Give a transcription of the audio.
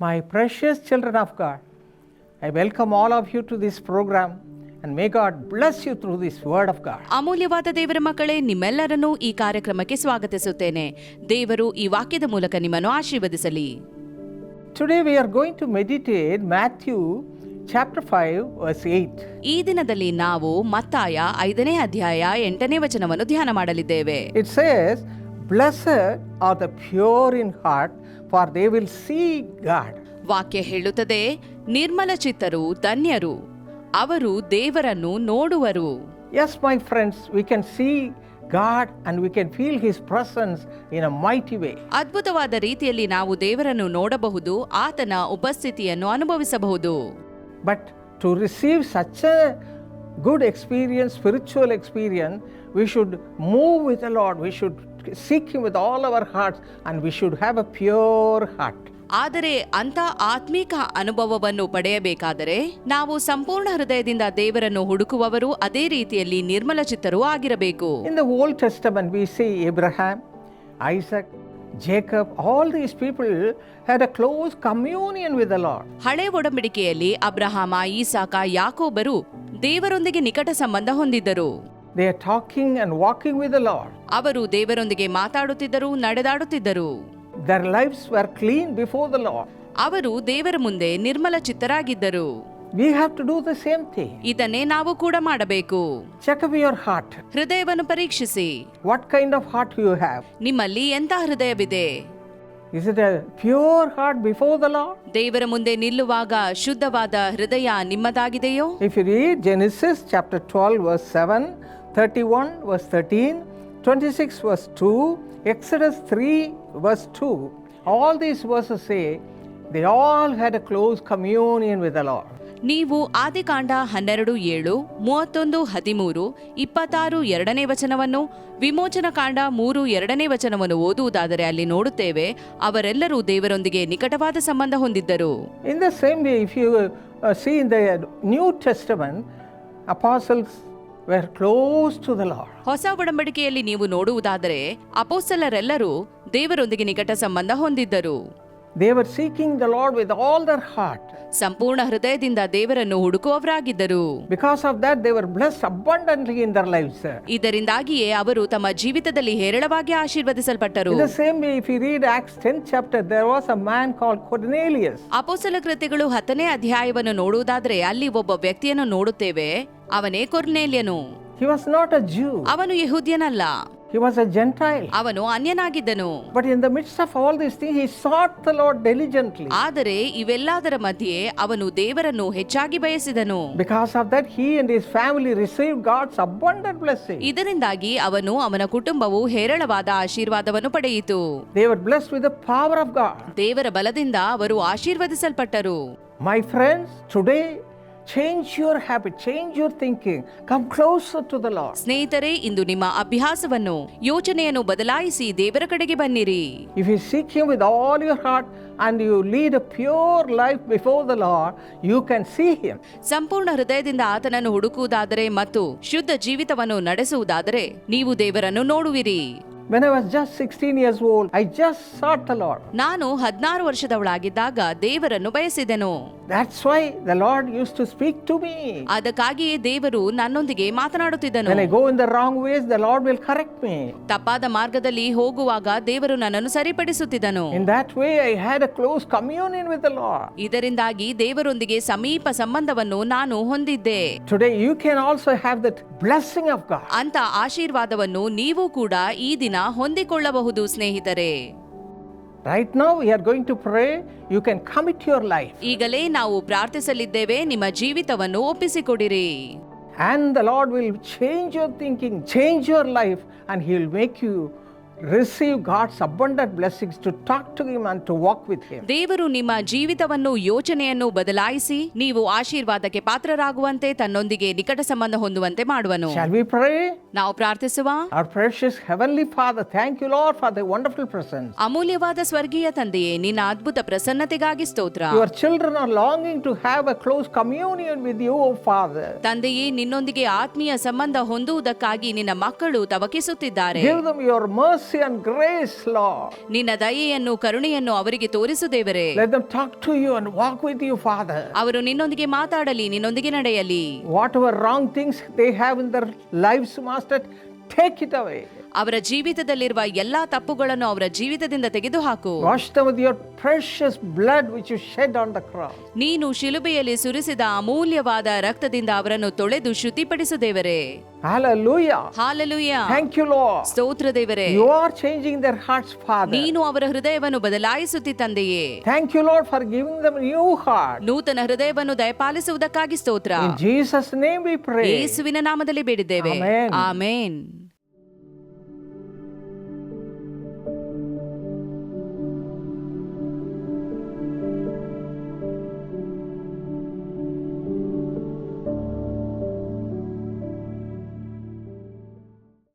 My precious children of God, I welcome all of you to this program and may God bless you through this word of God. ಅಮೂಲ್ಯವಾದ ದೇವರ ಮಕ್ಕಳೇ ನಿಮ್ಮೆಲ್ಲರನ್ನೂ ಈ ಕಾರ್ಯಕ್ರಮಕ್ಕೆ ಸ್ವಾಗತಿಸುತ್ತೇನೆ ದೇವರು ಈ ವಾಕ್ಯದ ಮೂಲಕ ನಿಮ್ಮನ್ನು ಆಶೀರ್ವದಿಸಲಿ Today we are going to meditate Matthew chapter 5 verse 8. ಈ ದಿನದಲ್ಲಿ ನಾವು ಮತ್ತಾಯ ಐದನೇ ಅಧ್ಯಾಯ ಎಂಟನೇ ವಚನವನ್ನು ಧ್ಯಾನ ಮಾಡಲಿದ್ದೇವೆ It says, Blessed are the pure in heart, for they will see God. ವಾಕ್ಯ ಹೇಳುತ್ತದೆ ನಿರ್ಮಲ ಚಿತ್ತರು ಧನ್ಯರು ಅವರು ದೇವರನ್ನು ನೋಡುವರು Yes, my friends, we can see God and we can feel His presence in a mighty way. ಅದ್ಭುತವಾದ ರೀತಿಯಲ್ಲಿ ನಾವು ದೇವರನ್ನು ನೋಡಬಹುದು ಆತನ ಉಪಸ್ಥಿತಿಯನ್ನು ಅನುಭವಿಸಬಹುದು But to receive such a good experience, spiritual experience, we should move with the Lord. We should seek you with all our heart and we should have a pure heart ಆದರೆ ಅಂತ ಆತ್ಮೀಕ ಅನುಭವವನ್ನು ಪಡೆಯಬೇಕಾದರೆ ನಾವು ಸಂಪೂರ್ಣ ಹೃದಯದಿಂದ ದೇವರನ್ನು ಹುಡುಕುವವರು ಅದೇ ರೀತಿಯಲ್ಲಿ ನಿರ್ಮಲ ಚಿತ್ತರು ಆಗಿರಬೇಕು. In the Old Testament we see Ibrahim Isaac Jacob all these people had a close communion with the Lord ಹಳೆ ಒಡಂಬಡಿಕೆಯಲ್ಲಿ ಅಬ್ರಹಾಮ ಈಸಾಕ ಯಾಕೋಬರು ದೇವರೊಂದಿಗೆ ನಿಕಟ ಸಂಬಂಧ ಹೊಂದಿದ್ದರು. They are talking and walking with the Lord. ಅವರು ದೇವರೊಂದಿಗೆ ಮಾತಾಡುತ್ತಿದ್ದರು ನಡೆದಾಡುತ್ತಿದ್ದರು Their lives were clean before the Lord. ಅವರು ದೇವರ ಮುಂದೆ ನಿರ್ಮಲ ಚಿತ್ತರಾಗಿದ್ದರು We have to do the same thing. ಇದನ್ನೇ ನಾವು ಕೂಡ ಮಾಡಬೇಕು Check up your heart. ಹೃದಯವನ್ನು ಪರೀಕ್ಷಿಸಿ What kind of heart you have? ನಿಮ್ಮಲ್ಲಿ ಎಂಥ ಹೃದಯವಿದೆ Is it a pure heart before the Lord? ದೇವರ ಮುಂದೆ ನಿಲ್ಲುವಾಗ ಶುದ್ಧವಾದ ಹೃದಯ ನಿಮ್ಮದಾಗಿದೆಯೋ If you read Genesis chapter 12, verse 7, 31, verse 13, 26, verse 2, Exodus 3, verse 2, all these verses say they all had a close communion with the Lord. ನೀವು ಆದಿಕಾಂಡ ಹನ್ನೆರಡು ಏಳು ಮೂವತ್ತೊಂದು ಹದಿಮೂರು ಇಪ್ಪತ್ತಾರು ಎರಡನೇ ವಚನವನ್ನು ವಿಮೋಚನ ಕಾಂಡ ಮೂರು ಎರಡನೇ ವಚನವನ್ನು ಓದುವುದಾದರೆ ಅಲ್ಲಿ ನೋಡುತ್ತೇವೆ ಅವರೆಲ್ಲರೂ ದೇವರೊಂದಿಗೆ ನಿಕಟವಾದ ಸಂಬಂಧ ಹೊಂದಿದ್ದರು In the same way, if you uh, see in the New Testament, were close to the Lord. ಹೊಸ ಒಡಂಬಡಿಕೆಯಲ್ಲಿ ನೀವು ನೋಡುವುದಾದರೆ ಅಪೋಸ್ತಲರೆಲ್ಲರೂ ದೇವರೊಂದಿಗೆ ನಿಕಟ ಸಂಬಂಧ ಹೊಂದಿದ್ದರು They were seeking the Lord with all their heart. ಸಂಪೂರ್ಣ ಹೃದಯದಿಂದ ದೇವರನ್ನು ಹುಡುಕುವವರಾಗಿದ್ದರು Because of that, they were blessed abundantly in their lives. ಇದರಿಂದಾಗಿಯೇ ಅವರು ತಮ್ಮ ಜೀವಿತದಲ್ಲಿ ಹೇರಳವಾಗಿ ಆಶೀರ್ವದಿಸಲ್ಪಟ್ಟರು In the same way, if you read Acts 10th chapter, there was a man called Cornelius. ಅಪೋಸಲ ಕೃತಿಗಳು ಹತ್ತನೇ ಅಧ್ಯಾಯವನ್ನು ನೋಡುವುದಾದ್ರೆ ಅಲ್ಲಿ ಒಬ್ಬ ವ್ಯಕ್ತಿಯನ್ನು ನೋಡುತ್ತೇವೆ ಅವನೇ ಕೊರ್ನೇಲ್ಯನು He was not a Jew, ಅವನು ಯಹೂದ್ಯನಲ್ಲ He was a Gentile. ಅವನು ಅನ್ಯನಾಗಿದ್ದನು. But in the midst of all this thing he sought the Lord diligently ಆದರೆ ಇವೆಲ್ಲದರ ಮಧ್ಯೆ ಅವನು ದೇವರನ್ನು ಹೆಚ್ಚಾಗಿ ಬಯಸಿದನು. Because of that he and his family receive God's abundant blessing ಇದರಿಂದಾಗಿ ಅವನು ಅವನ ಕುಟುಂಬವು ಹೇರಳವಾದ ಆಶೀರ್ವಾದವನ್ನು ಪಡೆಯಿತು. They were bless with the power of God ದೇವರ ಬಲದಿಂದ ಅವರು ಆಶೀರ್ವದಿಸಲ್ಪಟ್ಟರು. My friends today change your habit change your thinking come close to the Lord. ಸ್ನೇಹಿತರೆ ಇಂದು ನಿಮ್ಮ ಅಭ್ಯಾಸವನ್ನು ಯೋಚನೆಯನ್ನು ಬದಲಾಯಿಸಿ ದೇವರ ಕಡೆಗೆ ಬನ್ನಿರಿ. If you seek Him with all your heart and you lead a pure life before the Lord, you can see him ಸಂಪೂರ್ಣ ಹೃದಯದಿಂದ ಆತನನ್ನು ಹುಡುಕುವುದಾದರೆ ಮತ್ತು ಶುದ್ಧ ಜೀವಿತವನ್ನು ನಡೆಸುವುದಾದರೆ ನೀವು ದೇವರನ್ನು ನೋಡುವಿರಿ. When I was just 16 years old, I just sought the Lord. ನಾನು ಹದಿನಾರು ವರ್ಷದವಳಾಗಿದ್ದಾಗ ದೇವರನ್ನು ಬಯಸಿದೆನು. That's why the Lord used to speak to me. ಅದಕ್ಕಾಗಿಯೇ ದೇವರು ನನ್ನೊಂದಿಗೆ ಮಾತನಾಡುತ್ತಿದ್ದನು When I go in the wrong ways, the Lord will correct me. ತಪ್ಪಾದ ಮಾರ್ಗದಲ್ಲಿ ಹೋಗುವಾಗ ದೇವರು ನನ್ನನ್ನು ಸರಿಪಡಿಸುತ್ತಿದ್ದನು In that way, I had a close communion with the Lord. ಇದರಿಂದಾಗಿ ದೇವರೊಂದಿಗೆ ಸಮೀಪ ಸಂಬಂಧವನ್ನು ನಾನು ಹೊಂದಿದ್ದೆ Today, you can also have that blessing of God. ಅಂತ ಆಶೀರ್ವಾದವನ್ನು ನೀವು ಕೂಡ ಈ ದಿನ ಹೊಂದಿಕೊಳ್ಳಬಹುದು ಸ್ನೇಹಿತರೆ ರೈಟ್ ನಾವು we are going to pray you can commit your life ಈಗಲೇ ನಾವು ಪ್ರಾರ್ಥಿಸಲಿದ್ದೇವೆ. ನಿಮ್ಮ ಜೀವಿತವನ್ನು ಒಪ್ಪಿಸಿಕೊಡಿರಿ. And the Lord will change your thinking change your life and he will make you receive God's abundant blessings to talk to him and to walk with him ದೇವರು ನಿಮ್ಮ ಜೀವಿತವನ್ನು ಯೋಚನೆಯನ್ನು ಬದಲಾಯಿಸಿ ನೀವು ಆಶೀರ್ವಾದಕ್ಕೆ ಪಾತ್ರರಾಗುವಂತೆ ತನ್ನೊಂದಿಗೆ ನಿಕಟ ಸಂಬಂಧ ಹೊಂದುವಂತೆ ಮಾಡುವನು Shall we pray? ನಾವು ಪ್ರಾರ್ಥಿಸುವ Our precious Heavenly Father, thank you, Lord, for the wonderful presence. ಅಮೂಲ್ಯವಾದ ಸ್ವರ್ಗೀಯ ತಂದೆಯೇ ನಿನ್ನ ಅದ್ಭುತ ಪ್ರಸನ್ನತೆಗಾಗಿ ಸ್ತೋತ್ರ Your children are longing to have a close communion with you, O Father. ತಂದೆಯೇ ನಿನ್ನೊಂದಿಗೆ ಆತ್ಮೀಯ ಸಂಬಂಧ ಹೊಂದುವುದಕ್ಕಾಗಿ ನಿನ್ನ ಮಕ್ಕಳು ತವಕಿಸುತ್ತಿದ್ದಾರೆ Give them your mercy mercy and grace, Lord. ನಿನ್ನ ದಯೆಯನ್ನು ಕರುಣೆಯನ್ನು ಅವರಿಗೆ ತೋರಿಸು ದೇವರೇ Let them talk to you and walk with you, Father. ಅವರು ನಿನ್ನೊಂದಿಗೆ ಮಾತಾಡಲಿ ನಿನ್ನೊಂದಿಗೆ ನಡೆಯಲಿ Whatever wrong things they have in their lives, Master, take it away. ಅವರ ಜೀವಿತದಲ್ಲಿರುವ ಎಲ್ಲಾ ತಪ್ಪುಗಳನ್ನು ಅವರ ಜೀವಿತದಿಂದ ತೆಗೆದುಹಾಕು. ನೀನು ಶಿಲುಬೆಯಲ್ಲಿ ಸುರಿಸಿದ ಅಮೂಲ್ಯವಾದ ರಕ್ತದಿಂದ ಅವರನ್ನು ತೊಳೆದು ಶುತಿಪಡಿಸುದೇವರೆ ಸ್ತೋತ್ರ ದೇವರೇ. You are changing their hearts father ನೀನು ಅವರ ಹೃದಯವನ್ನು ಬದಲಾಯಿಸುತ್ತಿ ತಂದೆಯೇ. Thank you Lord for giving them new heart ನೂತನ ಹೃದಯವನ್ನು ದಯಪಾಲಿಸುವುದಕ್ಕಾಗಿ ಸ್ತೋತ್ರ. ಜೀಸಸ್ ನೇಮ್ ವಿ ಪ್ರೇ ಯೇಸುವಿನ ನಾಮದಲ್ಲಿ ಬೇಡಿದ್ದೇವೆ. ಆಮೆನ್